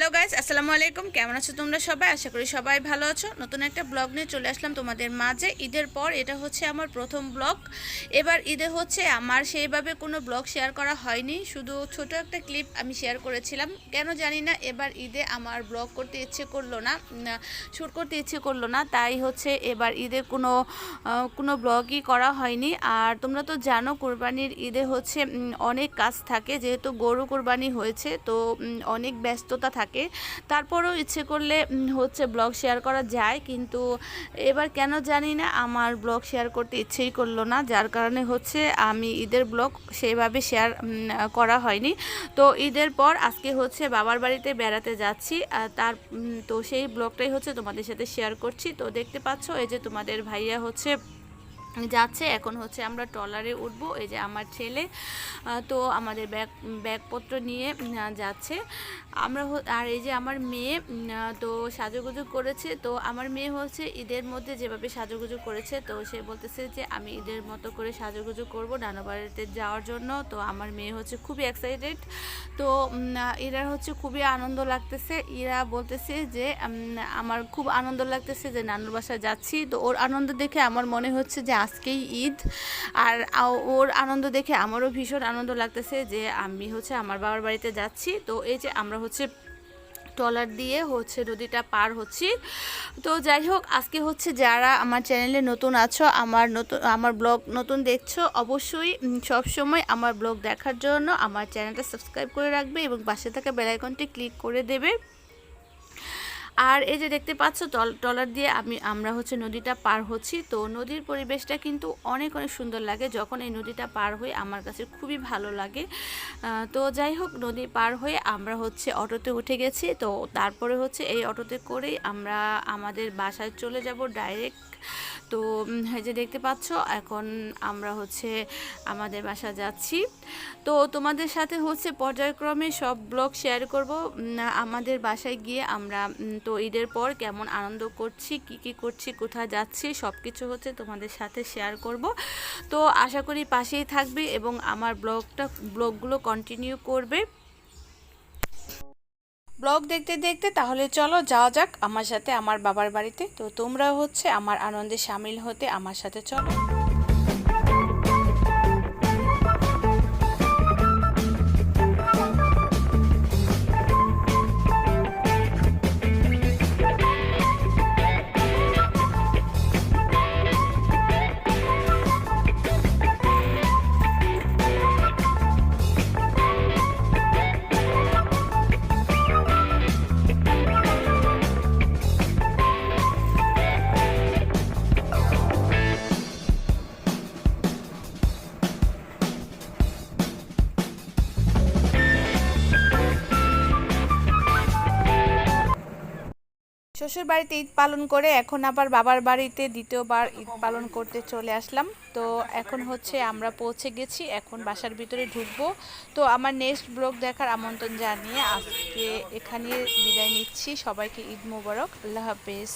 Hello guys. Guys, আসসালামু আলাইকুম। কেমন আছো তোমরা সবাই? আশা করি সবাই ভালো আছো। নতুন একটা ব্লগ নিয়ে চলে আসলাম তোমাদের মাঝে। ঈদের পর এটা হচ্ছে আমার প্রথম ব্লগ। এবার ঈদে হচ্ছে আমার সেইভাবে কোনো ব্লগ শেয়ার করা হয়নি। শুধু ছোট একটা ক্লিপ আমি শেয়ার করেছিলাম। কেন জানি না, এবার ঈদে আমার ব্লগ করতে ইচ্ছে করল না শ্যুট করতে ইচ্ছে করল না। তাই হচ্ছে এবার ঈদে কোনো কোনো ব্লগই করা হয়নি। আর তোমরা তো জানো, কোরবানির ঈদে হচ্ছে অনেক কাজ থাকে। যেহেতু গরু কোরবানি হয়েছে, তো অনেক ব্যস্ততা থাকে। তারপরেও ইচ্ছে করলে হচ্ছে ব্লগ শেয়ার করা যায়, কিন্তু এবার কেন জানি না, আমার ব্লগ শেয়ার করতে ইচ্ছেই করল না। যার কারণে হচ্ছে আমি ঈদের ব্লগ সেভাবে শেয়ার করা হয়নি। তো ঈদের পর আজকে হচ্ছে বাবার বাড়িতে বেড়াতে যাচ্ছি তার তো সেই ব্লগটাই হচ্ছে তোমাদের সাথে শেয়ার করছি। তো দেখতে পাচ্ছ, এই যে তোমাদের ভাইয়া হচ্ছে যাচ্ছে, এখন হচ্ছে আমরা ট্রলারে উঠবো, এই যে আমার ছেলে তো আমাদের ব্যাগ, ব্যাগপত্র নিয়ে যাচ্ছে। আমরা আর এই যে আমার মেয়ে তো সাজুগুজু করেছে, তো আমার মেয়ে হচ্ছে ঈদের মধ্যে যেভাবে সাজুগুজু করেছে, তো সে বলতেছে যে, আমি ঈদের মতো করে সাজুগুজু করব নানু বাড়িতে যাওয়ার জন্য। তো আমার মেয়ে হচ্ছে খুবই এক্সাইটেড তো এরা হচ্ছে খুবই আনন্দ লাগতেছে। এরা বলতেছে যে আমার খুব আনন্দ লাগতেছে যে, নানুর বাসায় যাচ্ছি। তো ওর আনন্দ দেখে আমার মনে হচ্ছে যে আজকেই ঈদ। আর ওর আনন্দ দেখে আমারও ভীষণ আনন্দ লাগতেছে যে আমি হচ্ছে আমার বাবার বাড়িতে যাচ্ছি। তো এই যে আমরা হচ্ছে ট্রলার দিয়ে হচ্ছে নদীটা পার হচ্ছি। তো যাই হোক, আজকে হচ্ছে যারা আমার চ্যানেলে নতুন আছো, আমার নতুন, আমার ব্লগ নতুন দেখছ, অবশ্যই সব সময় আমার ব্লগ দেখার জন্য আমার চ্যানেলটা সাবস্ক্রাইব করে রাখবে এবং পাশে থাকা বেল আইকনটি ক্লিক করে দেবে। আর এই যে দেখতে পাচ্ছ টলার দিয়ে আমি, আমরা হচ্ছে নদীটা পার হচ্ছি। তো নদীর পরিবেশটা কিন্তু অনেক অনেক সুন্দর লাগে। যখন এই নদীটা পার হয়ে আমার কাছে খুবই ভালো লাগে। তো যাই হোক, নদী পার হয়ে আমরা হচ্ছে অটোতে উঠে গেছি। তো তারপরে হচ্ছে এই অটোতে করেই আমরা আমাদের বাসায় চলে যাব ডাইরেক্ট। তো যে দেখতে পাচ্ছ, এখন আমরা হচ্ছে আমাদের বাসা যাচ্ছি। তো তোমাদের সাথে হচ্ছে পর্যায়ক্রমে সব ব্লগ শেয়ার করব। আমাদের বাসায় গিয়ে আমরা তো ঈদের পর কেমন আনন্দ করছি, কি কি করছি, কোথায় যাচ্ছি সব কিছু হচ্ছে তোমাদের সাথে শেয়ার করব। তো আশা করি পাশেই থাকবে এবং আমার ব্লগটা, ব্লগগুলো কন্টিনিউ করবে। ব্লগ দেখতে দেখতে তাহলে চলো যাওয়া যাক আমার সাথে আমার বাবার বাড়িতে। তো তোমরা হচ্ছে আমার আনন্দে সামিল হতে আমার সাথে চলো। শ্বশুর বাড়িতে ঈদ পালন করে এখন আবার বাবার বাড়িতে দ্বিতীয়বার ঈদ পালন করতে চলে আসলাম। তো এখন হচ্ছে আমরা পৌঁছে গেছি, এখন বাসার ভিতরে ঢুকবো। তো আমার নেক্সট ব্লগ দেখার আমন্ত্রণ জানিয়ে আজকে এখানে বিদায় নিচ্ছি। সবাইকে ঈদ মোবারক। আল্লাহ হাফেজ।